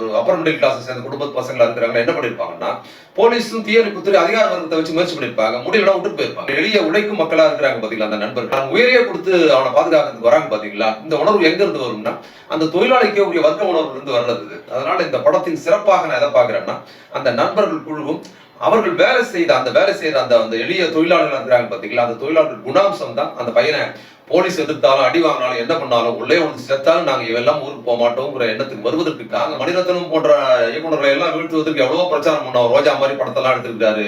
ஒரு upper middle class சேர்ந்த குடும்ப பசங்களா இருக்கிறாங்க என்ன பண்ணிருப்பாங்கன்னா போலீஸும் தீயணைப்புத்துறை அதிகார வர்க்கத்தை வச்சு முயற்சி பண்ணிருப்பாங்க. முடியலாம் விட்டு போயிருப்பாங்க. எளிய உழைக்கும் மக்களா இருக்கிறாங்க பாத்தீங்களா அந்த நண்பர்கள். அவங்க உயரிய கொடுத்து அவனை பாதுகாக்கிறதுக்கு வராங்க பாத்தீங்களா இந்த உணர்வு எங்க இருந்து வரும்னா அந்த தொழிலாளிக்கே உரிய வர்க்க உணர்வு இருந்து வர்றது அதனால இந்த படத்தின் சிறப்பாக நான் எதை பாக்குறேன்னா அந்த நண்பர்கள் குழுவும் அவர்கள் வேலை செய்த அந்த வேலை செய்யற அந்த அந்த எளிய தொழிலாளர்கள் இருக்கிறாங்க பாத்தீங்களா அந்த தொழிலாளர்கள் குணாம்சம் தான் அந்த பையனை போலீஸ் எதிர்த்தாலும் அடி வாங்கினாலும் என்ன பண்ணாலும் உள்ளே ஒன்று செத்தாலும் நாங்க இவெல்லாம் ஊருக்கு போக மாட்டோங்கிற எண்ணத்துக்கு வருவதற்கு காரணம் மணிரத்னம் போன்ற இயக்குநர்களை எல்லாம் வீழ்த்துவதற்கு எவ்வளவோ பிரச்சாரம் பண்ணோம். ரோஜா மாதிரி படத்தெல்லாம் எடுத்துக்கிட்டாரு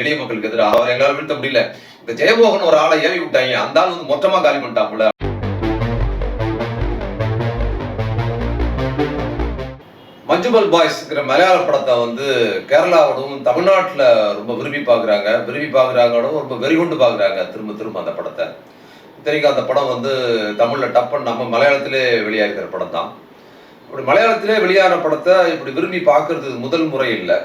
எளிய மக்களுக்கு எதிராக. அவர் எங்களால் வீழ்த்த முடியல. இந்த ஜெயமோகன் ஒரு ஆளை ஏவி விட்டாங்க. அந்த ஆள் வந்து மொத்தமா காலி பண்ணிட்டாப்புல. மஞ்சுமல் பாய்ஸ்ங்கிற மலையாள படத்தை வந்து கேரளாவோடவும் தமிழ்நாட்டில் ரொம்ப விரும்பி பார்க்குறாங்க. விரும்பி பார்க்குறாங்களோட ரொம்ப வெறிகொண்டு பார்க்குறாங்க. திரும்ப திரும்ப அந்த படத்தை. தெரியும் அந்த படம் வந்து தமிழில் டப்பன் நம்ம மலையாளத்திலே வெளியாகிற படம் தான் இப்படி மலையாளத்திலே வெளியான படத்தை இப்படி விரும்பி பார்க்கறது முதல் முறை இல்லை.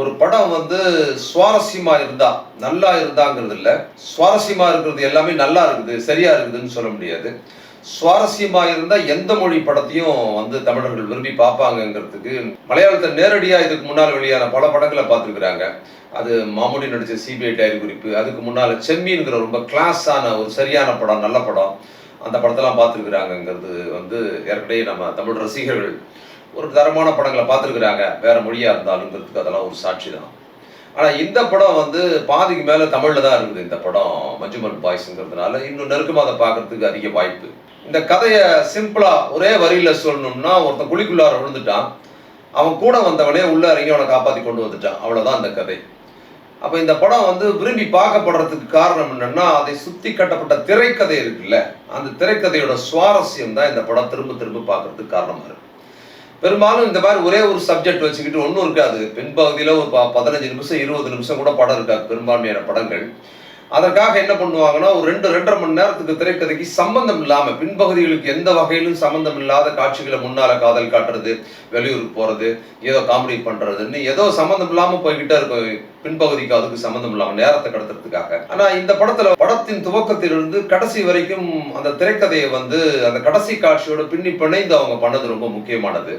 ஒரு படம் வந்து சுவாரஸ்யமா இருந்தா நல்லா இருந்தாங்கிறது இல்லை சுவாரஸ்யமா இருக்கிறது எல்லாமே நல்லா இருக்குது சரியா இருக்குதுன்னு சொல்ல முடியாது. சுவாரஸ்யமா இருந்தா எந்த மொழி படத்தையும் வந்து தமிழர்கள் விரும்பி பார்ப்பாங்கங்கிறதுக்கு மலையாளத்தில் நேரடியா இதுக்கு முன்னால் வெளியான பல படங்களை பார்த்துருக்குறாங்க. அது மாமூடி நடிச்ச சிபிஐ டைரி குறிப்பு அதுக்கு முன்னால செம்மீன்கிற ரொம்ப கிளாஸான ஒரு சரியான படம் நல்ல படம். அந்த படத்தெல்லாம் பார்த்துருக்குறாங்கங்கிறது வந்து ஏற்கனவே நம்ம தமிழ் ரசிகர்கள் ஒரு தரமான படங்களை பார்த்துருக்குறாங்க. வேற மொழியாக இருந்தாலுங்கிறதுக்கு அதெல்லாம் ஒரு சாட்சி தான். ஆனால் இந்த படம் வந்து பாதிக்கு மேலே தமிழில் தான் இருக்குது இந்த படம். மஞ்சுமல் பாய்ஸுங்கிறதுனால இன்னும் நெருக்கமாக அதை பார்க்கறதுக்கு அதிக வாய்ப்பு. இந்த கதையை சிம்பிளாக ஒரே வரியில் சொல்லணும்னா ஒருத்தன் குழிக்குள்ளார விழுந்துட்டான். அவன் கூட வந்தவனே உள்ள இறங்கி அவனை காப்பாற்றி கொண்டு வந்துட்டான். அவ்வளோதான் இந்த கதை. அப்போ இந்த படம் வந்து விரும்பி பார்க்கப்படுறதுக்கு காரணம் என்னன்னா அதை சுத்தி கட்டப்பட்ட திரைக்கதை இருக்குல்ல அந்த திரைக்கதையோட சுவாரஸ்யம் தான் இந்த படம் திரும்ப திரும்ப பார்க்கறதுக்கு காரணமாக இருக்கு. பெரும்பாலும் இந்த மாதிரி ஒரே ஒரு சப்ஜெக்ட் வச்சுக்கிட்டு ஒன்றும் இருக்காது. பின்பகுதியில் ஒரு ப- பதினஞ்சு நிமிஷம் இருபது நிமிஷம் கூட படம் இருக்காது. பெரும்பான்மையான படங்கள். அதற்காக என்ன பண்ணுவாங்கன்னா ஒரு ரெண்டு ரெண்டரை மணி நேரத்துக்கு திரைக்கதைக்கு சம்பந்தம் இல்லாம பின்பகுதிகளுக்கு எந்த வகையிலும் சம்பந்தம் இல்லாத காட்சிகளை முன்னால காதல் காட்டுறது வெளியூருக்கு போறது ஏதோ காமெடி பண்றதுன்னு ஏதோ சம்பந்தம் இல்லாம போய்கிட்டே இருக்கும் பின்பகுதிக்கு அதுக்கு சம்பந்தம் இல்லாம நேரத்தை கடத்துறதுக்காக. ஆனா இந்த படத்துல படத்தின் துவக்கத்திலிருந்து கடைசி வரைக்கும் அந்த திரைக்கதையை வந்து அந்த கடைசி காட்சியோட பின்னி பிணைந்து அவங்க பண்ணது ரொம்ப முக்கியமானது.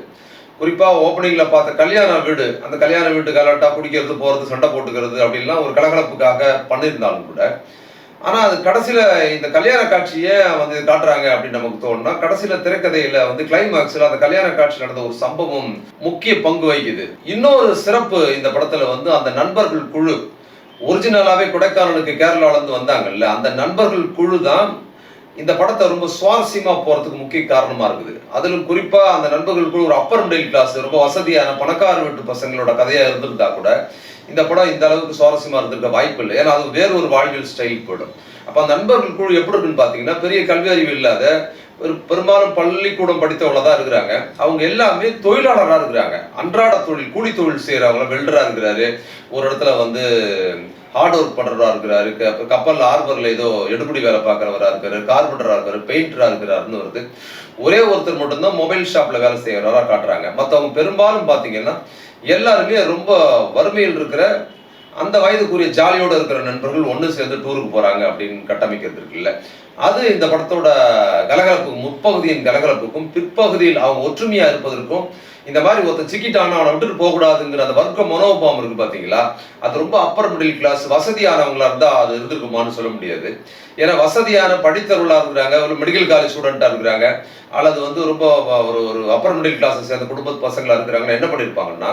குறிப்பா ஓப்பனிங்ல பார்த்த கல்யாண வீடு அந்த கல்யாண வீட்டு கலாட்டா குடிக்கிறது போறது சண்டை போட்டுக்கிறது அப்படின்லாம் ஒரு கலகலப்புக்காக பண்ணியிருந்தாலும் கூட ஆனா அது கடைசியில இந்த கல்யாண காட்சியே வந்து காட்டுறாங்க அப்படின்னு நமக்கு தோணுனா கடைசியில திரைக்கதையில வந்து கிளைமாக்ஸ்ல அந்த கல்யாண காட்சி நடந்த ஒரு சம்பவம் முக்கிய பங்கு வகிக்குது. இன்னொரு சிறப்பு இந்த படத்துல வந்து அந்த நண்பர்கள் குழு ஒரிஜினலாவே கொடைக்கானலுக்கு கேரளால இருந்து வந்தாங்கல்ல அந்த நண்பர்கள் குழு தான் இந்த படத்தை ரொம்ப சுவாரஸ்யமா போறதுக்கு முக்கிய காரணமா இருக்குது. அதிலும் குறிப்பா அந்த நண்பர்கள் ஒரு அப்பர் மிடில் கிளாஸ் ரொம்ப வசதியான பணக்கார வீட்டு பசங்களோட கதையா இருந்திருந்தா கூட இந்த படம் இந்த அளவுக்கு சுவாரஸ்யமா இருந்திருக்க வாய்ப்பு இல்லை. ஏன்னா அது வேற ஒரு வாழ்வியல் ஸ்டைல் போயிடும். அப்ப அந்த நண்பர்கள் குழு எப்படி இருக்குன்னு பாத்தீங்கன்னா பெரிய கல்வி அறிவு இல்லாத ஒரு பெரும்பாலும் பள்ளிக்கூடம் படித்தவங்கள தான் இருக்கிறாங்க. அவங்க எல்லாமே தொழிலாளராக இருக்கிறாங்க. அன்றாட தொழில் கூலி தொழில் செய்யறவங்க வெல்டரா இருக்கிறாரு. ஒரு இடத்துல வந்து ஹார்ட் ஒர்க் பண்றவரா இருக்கிறாரு அப்புறம் கப்பல்ல ஆர்பர்ல ஏதோ எடுபடி வேலை பார்க்குறவராக இருக்காரு கார்பெண்டரா இருக்காரு பெயிண்டரா இருக்கிறாருன்னு வருது. ஒரே ஒருத்தர் மட்டும்தான் மொபைல் ஷாப்ல வேலை செய்யறவரா காட்டுறாங்க. மத்தவங்க பெரும்பாலும் பாத்தீங்கன்னா எல்லாருமே ரொம்ப வறுமையில் இருக்கிற அந்த வயதுக்குரிய ஜாலியோட இருக்கிற நண்பர்கள் ஒன்று சேர்ந்து டூருக்கு போறாங்க அப்படின்னு கட்டமைக்கிறது இருக்குல்ல அது இந்த படத்தோட கலகலப்புக்கும் முற்பகுதியின் கலகலப்புக்கும் பிற்பகுதியில் அவங்க ஒற்றுமையா இருப்பதற்கும் இந்த மாதிரி ஒருத்தன் சிக்கிட்டான அவனை விட்டுட்டு போகக்கூடாதுங்கிற அந்த வர்க்க மனோபாவம் இருக்கு பாத்தீங்களா? அது ரொம்ப அப்பர் மிடில் கிளாஸ் வசதியானவங்களா இருந்தா அது இருந்திருக்குமான்னு சொல்ல முடியாது. ஏன்னா வசதியான படித்தவர்களாக இருக்கிறாங்க ஒரு மெடிக்கல் காலேஜ் ஸ்டூடெண்டா இருக்கிறாங்க அல்லது வந்து ரொம்ப ஒரு ஒரு அப்பர் மிடில் கிளாஸ் சேர்ந்த குடும்ப பசங்களா இருக்கிறாங்க என்ன பண்ணிருப்பாங்கன்னா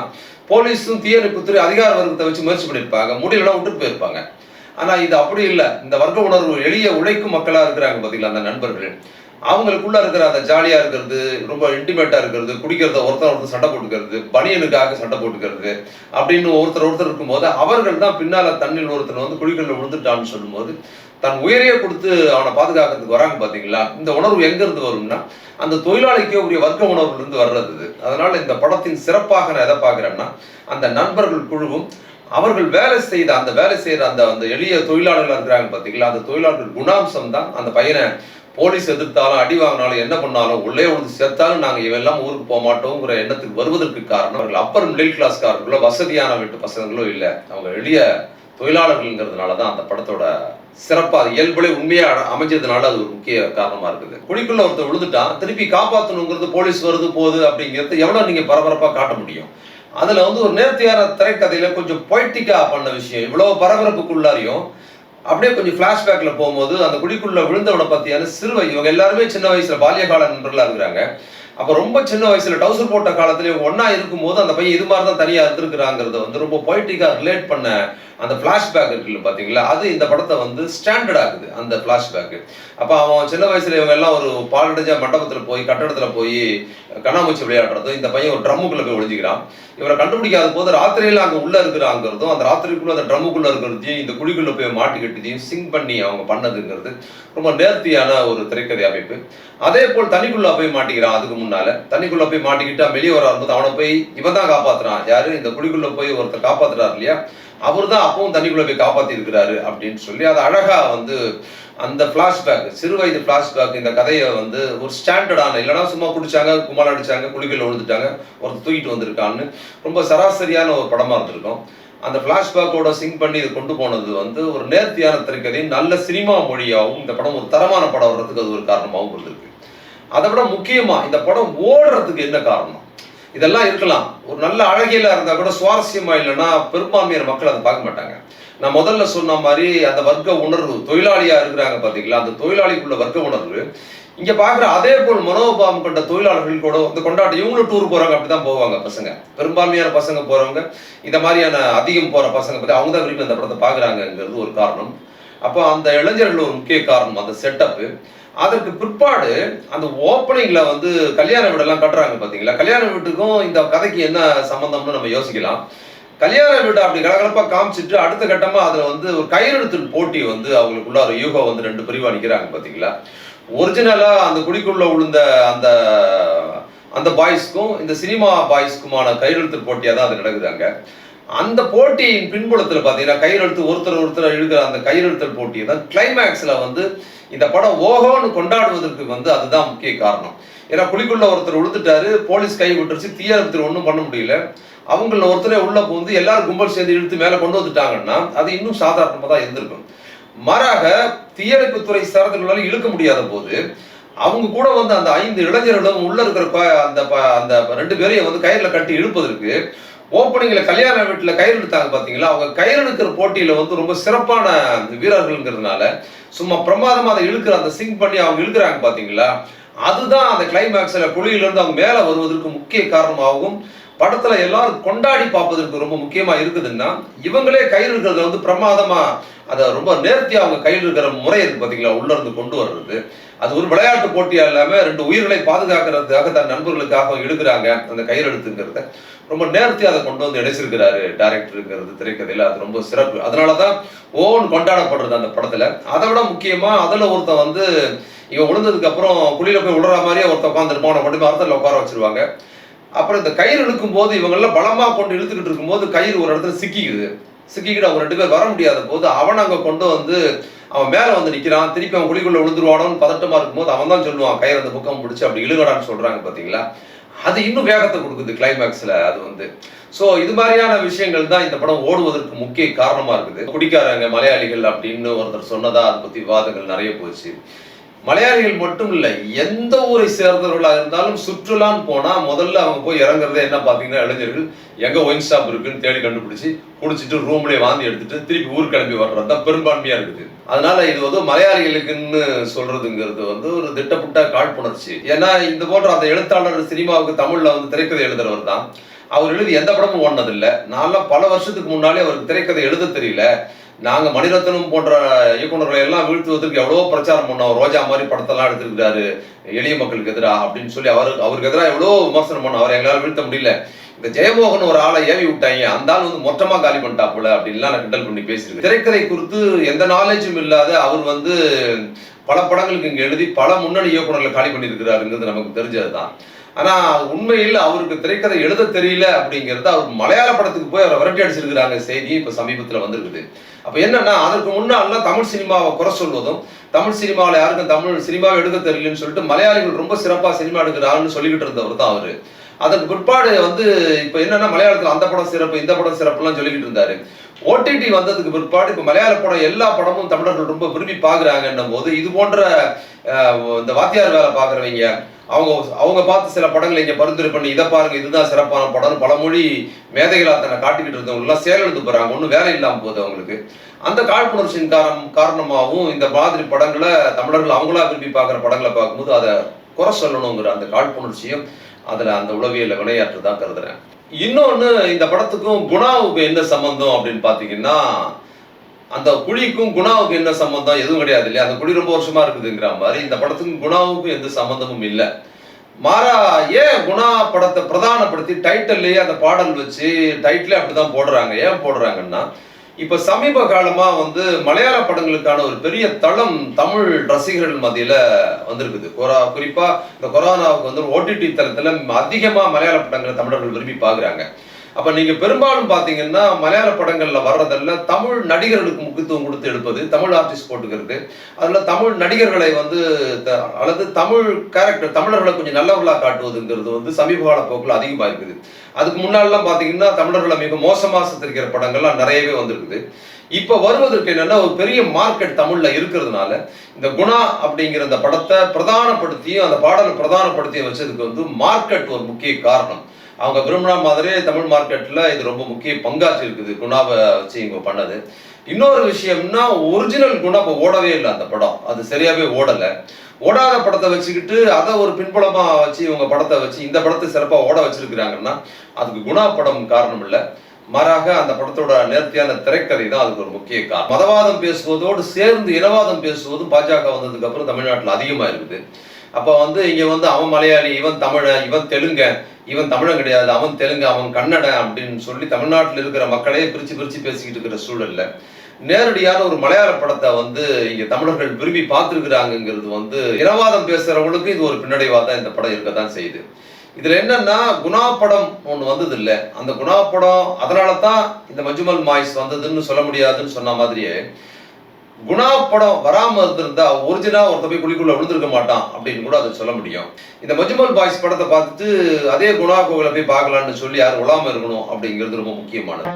போலீஸும் தீயணைப்புத்துறை அதிகார வர்க்கத்தை வச்சு முயற்சி பண்ணிருப்பாங்க முடியலாம் விட்டுட்டு போயிருப்பாங்க. ஆனா இது அப்படி இல்லை. இந்த வர்க்க உணர்வு எளிய உழைக்கும் மக்களா இருக்கிறாங்க பாத்தீங்களா அந்த நண்பர்கள். அவங்களுக்குள்ள இருக்கிற அந்த ஜாலியா இருக்கிறது ரொம்ப இன்டிமேட்டா இருக்கிறது குடிக்கிறத ஒருத்தர் ஒருத்தர் சண்டை போட்டுக்கிறது பனியனுக்காக சண்டை போட்டுக்கிறது அப்படின்னு ஒருத்தர் ஒருத்தர் இருக்கும்போது அவர்கள் தான் பின்னால தண்ணியில் ஒருத்தர் வந்து குழிகளில் விழுந்துட்டான்னு சொல்லும்போது தன் உயிரையே கொடுத்து அவனை பாதுகாக்கிறதுக்கு வராங்க பாத்தீங்களா? இந்த உணர்வு எங்க இருந்து வரும்னா அந்த தொழிலாளிக்கே உரிய வர்க்க உணர்வுல இருந்து வர்றது அதனால இந்த படத்தின் சிறப்பாக நான் எதை பாக்குறேன்னா அந்த நண்பர்கள் குழுவும் அவர்கள் வேலை செய்த அந்த வேலை செய்யற அந்த அந்த எளிய தொழிலாளர்கள் இருக்கிறாங்க பாத்தீங்களா? அந்த தொழிலாளர்கள் குணாம்சம் தான் அந்த பையனை போலீஸ் எதிர்த்தாலும் அடி வாங்கினாலும் என்ன பண்ணாலும் உள்ளே வந்து செத்தாலும் நாங்கள் இவெல்லாம் ஊருக்கு போக மாட்டோங்கிற எண்ணத்துக்கு வருவதற்கு காரணம் அவர்கள் அப்பர் மிடில் கிளாஸ்காரர்களோ வசதியான வீட்டு பசங்களோ இல்லை. அவங்க எளிய தொழிலாளர்கள்ங்கிறதுனால தான் அந்த படத்தோட சிறப்பாக இயல்புலே உண்மையாக அமைஞ்சதுனால அது ஒரு முக்கிய காரணமாக இருக்குது. குழிக்குள்ள ஒருத்தர் விழுந்துட்டான் திருப்பி காப்பாற்றணுங்கிறது போலீஸ் வருது போகுது அப்படிங்கிறது எவ்வளோ நீங்கள் பரபரப்பாக காட்ட முடியும்? அதில் வந்து ஒரு நேர்த்தியான திரைக்கதையில் கொஞ்சம் பொய்ட்டிக்காக பண்ண விஷயம் இவ்வளோ பரபரப்புக்குள்ளாரையும் அப்படியே கொஞ்சம் பிளாஷ்பேக்ல போகும்போது அந்த குழிக்குள்ள விழுந்தவனை பத்தியான சிறுவை இவங்க எல்லாருமே சின்ன வயசுல பால்யகால நண்பர்களா இருக்கிறாங்க. அப்ப ரொம்ப சின்ன வயசுல டவுசர் போட்ட காலத்துல இவங்க ஒண்ணா இருக்கும்போது அந்த பையன் இது மாதிரி தான் தனியா இருந்திருக்கிறாங்கிறத வந்து ரொம்ப பொய்டிக்கா ரிலேட் பண்ண அந்த பிளாஷ்பேக் இருக்குல்ல பாத்தீங்களா? அது இந்த படத்தை வந்து ஸ்டாண்டர்ட் ஆகுது அந்த பிளாஷ்பேக் அப்ப அவன் சின்ன வயசுல இவங்க எல்லாம் ஒரு பாலடைஞ்ச மண்டபத்துல போய் கட்டடத்துல போய் கண்ணாமூச்சி விளையாடுறதும் இந்த பையன் ஒரு ட்ரம்முக்குள்ள போய் ஒளிஞ்சுக்கிறான். இவரை கண்டுபிடிக்காத போது ராத்திரியில அங்க உள்ள இருக்கிறாங்கிறதும் அந்த ராத்திரிக்குள்ள அந்த ட்ரம்முக்குள்ள இருக்கிறதையும் இந்த குழிக்குள்ள போய் மாட்டிக்கிட்டதையும் சிங் பண்ணி அவங்க பண்ணதுங்கிறது ரொம்ப நேர்த்தியான ஒரு திரைக்கதை அமைப்பு. அதே போல் தண்ணிக்குள்ள போய் மாட்டிக்கிறான் அதுக்கு முன்னால. தண்ணிக்குள்ள போய் மாட்டிக்கிட்டு வெளியே வர வரும்போது அவனை போய் இவன் தான் காப்பாத்துறான். யாரு? இந்த குழிக்குள்ள போய் ஒருத்தர் காப்பாத்துறாரு இல்லையா? அவர் தான் அப்பவும் தண்ணிக்குள்ள போய் காப்பாத்தி இருக்கிறாரு அப்படின்னு சொல்லி அது அழகா வந்து அந்த பிளாஷ்பேக் சிறு வயது பிளாஷ்பேக் இந்த கதையை வந்து ஒரு ஸ்டாண்டர்டான இல்லைன்னா சும்மா குடிச்சாங்க குமால் அடிச்சாங்க குளிக்கல விழுந்துட்டாங்க ஒருத்தர் தூக்கிட்டு வந்திருக்கான்னு ரொம்ப சராசரியான ஒரு படமா இருந்திருக்கும். அந்த பிளாஷ்பேக்கோட சிங் பண்ணி இது கொண்டு போனது வந்து ஒரு நேர்த்தியான திரைக்கதையும் நல்ல சினிமா மொழியாகவும் இந்த படம் ஒரு தரமான படம் வர்றதுக்கு அது ஒரு காரணமாகவும் இருந்திருக்கு. அதை விட முக்கியமா இந்த படம் ஓடுறதுக்கு என்ன காரணம்? இதெல்லாம் இருக்கலாம். ஒரு நல்ல அழகியலா இருந்தா கூட சுவாரஸ்யமா இல்லைன்னா பெரும்பான்மையான மக்கள் அதை பார்க்க மாட்டாங்க. நான் முதல்ல சொன்ன மாதிரி அந்த வர்க்க உணர்வு தொழிலாளியா இருக்கிறாங்க பாத்தீங்களா அந்த தொழிலாளிக்குள்ள வர்க்க உணர்வு. இங்க பாக்குற அதே போல் மனோபாவம் கொண்ட தொழிலாளர்கள் கூட இந்த கொண்டாட்டம் இவங்களும் டூர் போறாங்க அப்படிதான் போவாங்க பசங்க. பெரும்பான்மையான பசங்க போறவங்க இந்த மாதிரியான அதிகம் போற பசங்க பத்தி அவங்க தான் விரும்பி அந்த படத்தை பாக்குறாங்கிறது ஒரு காரணம். அப்போ அந்த இளைஞர்கள் ஒரு முக்கிய காரணம். அந்த செட்டப்பு அதற்கு பிற்பாடு அந்த ஓப்பனிங்ல வந்து கல்யாண வீடெல்லாம் கட்டுறாங்க பாத்தீங்களா? கல்யாண வீட்டுக்கும் இந்த கதைக்கு என்ன சம்பந்தம்னு நம்ம யோசிக்கலாம். கல்யாண வீடு அப்படி கலகலப்பா காமிச்சிட்டு அடுத்த கட்டமா அதுல வந்து ஒரு கையெழுத்து போட்டி வந்து அவங்களுக்குள்ள ஒரு யூகோ வந்து ரெண்டு பிரிவா நிக்கிறாங்க பாத்தீங்களா? ஒரிஜினலா அந்த குடிக்குள்ள விழுந்த அந்த அந்த பாய்ஸ்க்கும் இந்த சினிமா பாய்ஸ்க்குமான கையெழுத்து போட்டியா தான் அது நடக்குது அங்க. அந்த போட்டியின் பின்புலத்தில் பார்த்தீங்கன்னா கையெழுத்து ஒருத்தர் ஒருத்தர் இழுக்கிற அந்த கையெழுத்தல் போட்டி தான் கிளைமேக்ஸில் வந்து இந்த படம் ஓகோன்னு கொண்டாடுவதற்கு வந்து அதுதான் முக்கிய காரணம். ஏன்னா குழிக்குள்ள ஒருத்தர் உளுத்துட்டாரு போலீஸ் கை விட்டுருச்சு தீயணைப்பு ஒன்றும் பண்ண முடியல. அவங்கள ஒருத்தரே உள்ள போந்து எல்லாரும் கும்பல் சேர்ந்து இழுத்து மேலே கொண்டு வந்துட்டாங்கன்னா அது இன்னும் சாதாரணமாக தான் இருந்திருக்கும். மாறாக தீயணைப்புத்துறை சாரதிகளால் இழுக்க முடியாத போது அவங்க கூட வந்து அந்த ஐந்து இளைஞர்களும் உள்ள இருக்கிற அந்த ப- அந்த ரெண்டு பேரையும் வந்து கயிறில் கட்டி இழுப்பதற்கு ஓப்பனிங்ல கல்யாண வீட்டுல கயிறு இழுத்தாங்க பாத்தீங்களா? அவங்க கயிறு இழுக்கிற போட்டியில வந்து ரொம்ப சிறப்பான வீரர்கள்ங்கிறதுனால சும்மா பிரமாதமா அதை இழுக்கிற அந்த சிங் பண்ணி அவங்க இழுக்கிறாங்க பாத்தீங்களா? அதுதான் அந்த கிளைமேக்ஸ்ல குழியில இருந்து அவங்க மேல வருவதற்கு முக்கிய காரணமாகும். படத்துல எல்லாரும் கொண்டாடி பார்ப்பதற்கு ரொம்ப முக்கியமா இருக்குதுன்னா இவங்களே கயிறு இருக்கிறத வந்து பிரமாதமா அதை ரொம்ப நேர்த்தியா அவங்க கையில் இருக்கிற முறை இருக்கு பாத்தீங்களா? உள்ள இருந்து கொண்டு வர்றது. அது ஒரு விளையாட்டு போட்டியா இல்லாம ரெண்டு உயிர்களை பாதுகாக்கிறதுக்காக தன் நண்பர்களுக்காக இழுக்கிறாங்க அந்த கயிறு எழுத்துங்கிறத ரொம்ப நேர்த்தியா அதை கொண்டு வந்து இணைச்சிருக்கிறாரு டேரக்டருங்கிறது திரைக்கதையில. அது ரொம்ப சிறப்பு. அதனாலதான் ஓன் கொண்டாடப்படுறது அந்த படத்துல. அதை விட முக்கியமா அதுல ஒருத்தன் வந்து இவன் விழுந்ததுக்கு அப்புறம் குழியில போய் விடுற மாதிரியே ஒருத்தன் உட்காந்துருப்பான் அவனை கொண்டு போய் அர்த்தத்தில் உட்கார வச்சிருவாங்க. அப்புறம் இந்த கயிறு இழுக்கும் போது இவங்கெல்லாம் பலமா கொண்டு இழுத்துக்கிட்டு இருக்கும்போது கயிறு ஒரு இடத்துல சிக்கிக்குது. சிக்கிக்கிட்டு அவங்க ரெண்டு பேர் வர முடியாத போது அவன் அங்க கொண்டு வந்து அவன் மேல வந்து நிக்கிறான். திருப்பி அவன் குழிக்குள்ள விழுந்துருவானோன்னு பதட்டமா இருக்கும்போது அவன் தான் சொல்லுவான் கயிறு அந்த பக்கம் பிடிச்சி அப்படி இழுகடான்னு சொல்றாங்க பாத்தீங்களா? அது இன்னும் வேகத்தை கொடுக்குது கிளைமேக்ஸ்ல அது வந்து. சோ இது மாதிரியான விஷயங்கள் தான் இந்த படம் ஓடுவதற்கு முக்கிய காரணமா இருக்குது. குடிக்காரங்க மலையாளிகள் அப்படின்னு ஒருத்தர் சொன்னதா அதை பத்தி விவாதங்கள் நிறைய போச்சு. மலையாளிகள் மட்டும் இல்ல எந்த ஊரை சேர்ந்தவர்களாக இருந்தாலும் சுற்றுலான்னு போனா முதல்ல அவங்க போய் இறங்குறதே என்ன பாத்தீங்கன்னா இளைஞர்கள் எங்க ஒயின் ஷாப் இருக்குன்னு தேடி கண்டுபிடிச்சு குடிச்சிட்டு ரூம்லயே வாந்தி எடுத்துட்டு திருப்பி ஊர் கிளம்பி வர்றது தான் பெரும்பான்மையா இருக்குது. அதனால இது வந்து மலையாளிகளுக்குன்னு சொல்றதுங்கிறது வந்து ஒரு திட்டப்பட்ட காழ்ப்புணர்ச்சி. ஏன்னா இந்த போன்ற அந்த எழுத்தாளர் சினிமாவுக்கு தமிழ்ல வந்து திரைக்கதை எழுதுறவர் தான். அவர் எழுதி எந்த படமும் ஓடினதில்லை. நான்லாம் பல வருஷத்துக்கு முன்னாலே அவருக்கு திரைக்கதை எழுத தெரியல. நாங்க மணிரத்னம் போன்ற இயக்குனர்களை எல்லாம் வீழ்த்துவதற்கு எவ்வளவோ பிரச்சாரம் பண்ணோம். ரோஜா மாதிரி படத்தெல்லாம் எடுத்திருக்காரு எளிய மக்களுக்கு எதிராக அப்படின்னு சொல்லி அவருக்கு அவருக்கு எதிராக எவ்வளோ விமர்சனம் பண்ணோம். அவரை எங்களால் வீழ்த்த முடியல. இந்த ஜெயமோகன் ஒரு ஆளை ஏவி விட்டாங்க. அந்த ஆள் வந்து மொத்தமா காலி பண்ணிட்டாப்புல அப்படின்லாம் நான் கிண்டல் பண்ணி பேசியிருக்கேன். திரைக்கதை குறித்து எந்த நாலேஜும் இல்லாத அவர் வந்து பல படங்களுக்கு இங்க எழுதி பல முன்னணி இயக்குநர்களை காலி பண்ணியிருக்கிறாருங்கிறது நமக்கு தெரிஞ்சதுதான். ஆனா உண்மையில் அவருக்கு திரைக்கதை எழுத தெரியல அப்படிங்கிறது அவர் மலையாள படத்துக்கு போய் அவரை விரட்டி அடிச்சிருக்கிறாங்க. செய்தி இப்ப சமீபத்துல வந்திருக்குது. அப்ப என்னன்னா அதற்கு முன்னாலாம் தமிழ் சினிமாவை குறை சொல்வதும் தமிழ் சினிமாவில் யாருக்கும் தமிழ் சினிமாவை எடுக்க தெரியலன்னு சொல்லிட்டு மலையாளிகள் ரொம்ப சிறப்பா சினிமா எடுக்கிறாருன்னு சொல்லிக்கிட்டு இருந்தவர் தான் அவரு. அதற்கு பிற்பாடு வந்து இப்ப என்னன்னா மலையாளத்துல அந்த படம் சிறப்பு இந்த படம் சிறப்புலாம் சொல்லிக்கிட்டு இருந்தாரு. ஓடிடி வந்ததுக்கு பிற்பாடு இப்ப மலையாள படம் எல்லா படமும் தமிழர்கள் ரொம்ப விரும்பி பாக்குறாங்கன்னும் போது இது போன்ற இந்த வாத்தியார் வேலை பாக்குறவங்க அவங்க அவங்க பார்த்து சில படங்களை இங்கே பரிந்துரை பண்ணி இதை பாருங்க இதுதான் சிறப்பான படம் பலமொழி மேதைகளாக தன்னை காட்டிக்கிட்டு இருந்தவங்களாம் எல்லாம் போகிறாங்க போறாங்க ஒன்றும் வேலை இல்லாமல் போகுது அவங்களுக்கு. அந்த காழ்ப்புணர்ச்சியின் காரணம் காரணமாகவும் இந்த மாதிரி படங்களை தமிழர்கள் அவங்களா விரும்பி பார்க்குற படங்களை பார்க்கும்போது அதை குறை சொல்லணுங்கிற அந்த காழ்ப்புணர்ச்சியும் அதில் அந்த உளவியலை விளையாட்டு தான் கருதுறேன். இன்னொன்று இந்த படத்துக்கும் குணாவுக்கு என்ன சம்பந்தம் அப்படின்னு பார்த்தீங்கன்னா அந்த குழிக்கும் குணாவுக்கு என்ன சம்பந்தம்? எதுவும் கிடையாது இல்லையா? அந்த குழி ரொம்ப வருஷமா இருக்குதுங்கிற மாதிரி இந்த படத்துக்கும் குணாவுக்கும் எந்த சம்பந்தமும் இல்லை. மாறா ஏன் குணா படத்தை பிரதானப்படுத்தி டைட்டல்லையே அந்த பாடல் வச்சு டைட்டிலே அப்படிதான் போடுறாங்க? ஏன் போடுறாங்கன்னா இப்ப சமீப காலமா வந்து மலையாள படங்களுக்கான ஒரு பெரிய தளம் தமிழ் ரசிகர்கள் மத்தியில வந்திருக்குது. கொரா குறிப்பா இந்த கொரோனாவுக்கு வந்து ஓடிடி தளத்துல அதிகமா மலையாள படங்களை தமிழர்கள் விரும்பி பாக்குறாங்க அப்ப நீங்க பெரும்பாலும் பாத்தீங்கன்னா மலையாள படங்கள்ல வர்றதெல்லாம் தமிழ் நடிகர்களுக்கு முக்கியத்துவம் கொடுத்து எடுப்பது தமிழ் ஆர்டிஸ்ட் போட்டுக்கிறது. அதுல தமிழ் நடிகர்களை வந்து த- அல்லது தமிழ் கேரக்டர் தமிழர்களை கொஞ்சம் நல்லவர்களா காட்டுவதுங்கிறது வந்து சமீப கால போக்குல அதிகமா இருக்குது. அதுக்கு முன்னாடிலாம் பாத்தீங்கன்னா தமிழர்களை மிக மோசமாக சித்தரிக்கிற படங்கள்லாம் நிறையவே வந்திருக்குது. இப்ப வருவதற்கு என்னன்னா ஒரு பெரிய மார்க்கெட் தமிழ்ல இருக்கிறதுனால இந்த குணா அப்படிங்கிற அந்த படத்தை பிரதானப்படுத்தியும் அந்த பாடலை பிரதானப்படுத்தியும் வச்சதுக்கு வந்து மார்க்கெட் ஒரு முக்கிய காரணம். அவங்க விரும்பின மாதிரி தமிழ் மார்க்கெட்டில் இது ரொம்ப முக்கிய பங்காற்றி இருக்குது. குணாவை வச்சு இவங்க பண்ணது. இன்னொரு விஷயம்னா ஒரிஜினல் குணா இப்போ ஓடவே இல்லை அந்த படம். அது சரியாகவே ஓடலை. ஓடாத படத்தை வச்சுக்கிட்டு அதை ஒரு பின்புலமாக வச்சு இவங்க படத்தை வச்சு இந்த படத்தை சிறப்பாக ஓட வச்சிருக்கிறாங்கன்னா அதுக்கு குணா படம் காரணம் இல்லை. மாறாக அந்த படத்தோட நேர்த்தியான திரைக்கதை தான் அதுக்கு ஒரு முக்கிய காரணம். மதவாதம் பேசுவதோடு சேர்ந்து இனவாதம் பேசுவதும் பாஜக வந்ததுக்கு அப்புறம் தமிழ்நாட்டில் அதிகமாக இருக்குது அப்போ வந்து இங்கே வந்து அவன் மலையாளி இவன் தமிழன் இவன் தெலுங்க இவன் தமிழன் கிடையாது. அவன் தெலுங்கு அவன் கன்னடன் அப்படின்னு சொல்லி தமிழ்நாட்டில் இருக்கிற மக்களே பிரித்து பிரித்து பேசிக்கிட்டு இருக்கிற சூழலில் நேரடியான ஒரு மலையாள படத்தை வந்து இங்கே தமிழர்கள் விரும்பி பார்த்துருக்குறாங்கிறது வந்து இனவாதம் பேசுகிறவங்களுக்கு இது ஒரு பின்னடைவாக தான் இந்த படம் இருக்க தான் செய்யுது. இதில் என்னன்னா குணா படம் ஒன்று வந்தது இல்லை அந்த குணா படம் அதனால தான் இந்த மஞ்சுமல் மாய்ஸ் வந்ததுன்னு சொல்ல முடியாதுன்னு சொன்ன மாதிரியே குணா படம் வராம இருந்திருந்தா ஒரிஜினா ஒருத்த போய் குழிக்குள்ள விழுந்திருக்க மாட்டான் அப்படின்னு கூட அதை சொல்ல முடியும். இந்த மஜ்மல் பாய்ஸ் படத்தை பார்த்துட்டு அதே குணா கோவில போய் பார்க்கலான்னு சொல்லி யாரும் உலாம இருக்கணும் அப்படிங்கிறது ரொம்ப முக்கியமானது.